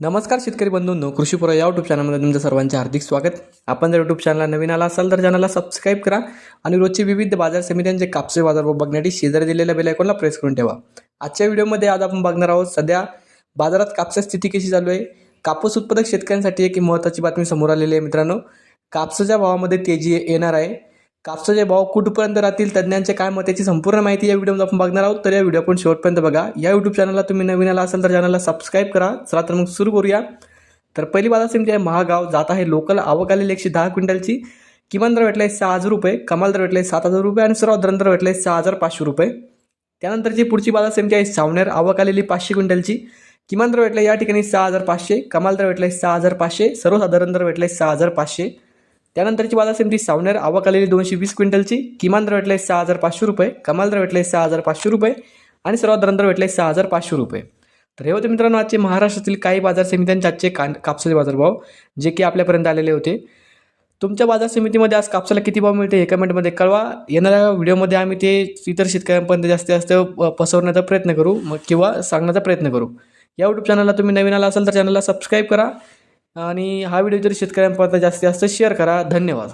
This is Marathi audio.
नमस्कार शेतकरी बंधूंनो कृषीपुरा या यूट्यूब चॅनलमध्ये तुमचं सर्वांचे हार्दिक स्वागत. आपण जर यूट्यूब चॅनलला नवीन आला असाल तर चॅनलला सबस्क्राईब करा आणि रोजची विविध बाजार समित्यांचे कापसे बाजार बघण्यासाठी शेजारी दिलेल्या बेल आयकॉनला प्रेस करून ठेवा. आजच्या व्हिडिओमध्ये आज आपण बघणार आहोत सध्या बाजारात कापसाची स्थिती कशी चालू आहे? कापूस उत्पादक शेतकऱ्यांसाठी एक महत्त्वाची बातमी समोर आलेली आहे मित्रांनो. कापसाच्या भावामध्ये तेजी येणार आहे. कापसाचे भाव कुठपर्यंत राहतील तज्ज्ञांचे काय मत याची संपूर्ण माहिती या व्हिडिओमध्ये आपण बघणार आहोत. तर या व्हिडिओ आपण शेवटपर्यंत बघा. या यूट्यूब चॅनलला तुम्ही नवीन आला असाल तर चॅनलला सबस्क्राईब करा. चला तर मग सुरू करूया. तर पहिली बाजार समिती आहे महागाव जात आहे लोकल आवक आलेली एकशे दहा क्विंटलची. किमान दर भेटला आहे सहा हजार रुपये कमाल दर भेटला आहे सात हजार रुपये आणि सर्वात दर भेटले भेटला आहे सहा हजार पाचशे रुपये. त्यानंतरची पुढची बाजार समिती आहे सावनेर आवक आलेली पाचशे क्विंटलची. किमान दर भेटला या ठिकाणी सहा हजार पाचशे कमाल दर भेटला आहे सहा हजार पाचशे सर्वसाधारण दर भेटला आहे सहा हजार पाचशे. त्यानंतरची बाजार समिती सावनेर आवक आलेली दोनशे वीस क्विंटलची. किमान दर भेटला आहे सहा हजार पाचशे रुपये कमाल दर भेटला आहे सहा हजार पाचशे रुपये आणि सर्वात दर दर भेटला आहे सहा हजार पाचशे रुपये. तर हे होते मित्रांनो आजचे महाराष्ट्रातील काही बाजार समित्यांचे आजचे कान कापसाचे बाजारभाव जे की आपल्यापर्यंत आलेले होते. तुमच्या बाजार समितीमध्ये आज कापसाला किती भाव मिळते हे कमेंटमध्ये कळवा. येणाऱ्या व्हिडिओमध्ये आम्ही ते इतर शेतकऱ्यांपर्यंत जास्तीत जास्त पसरवण्याचा प्रयत्न करू मग किंवा सांगण्याचा प्रयत्न करू. या यूट्यूब चॅनलला तुम्ही नवीन आला असाल तर चॅनलला सबस्क्राईब करा. आणि हा व्हिडिओ जर शेतकऱ्यांपर्यंत जास्तीत जास्त शेअर करा. धन्यवाद.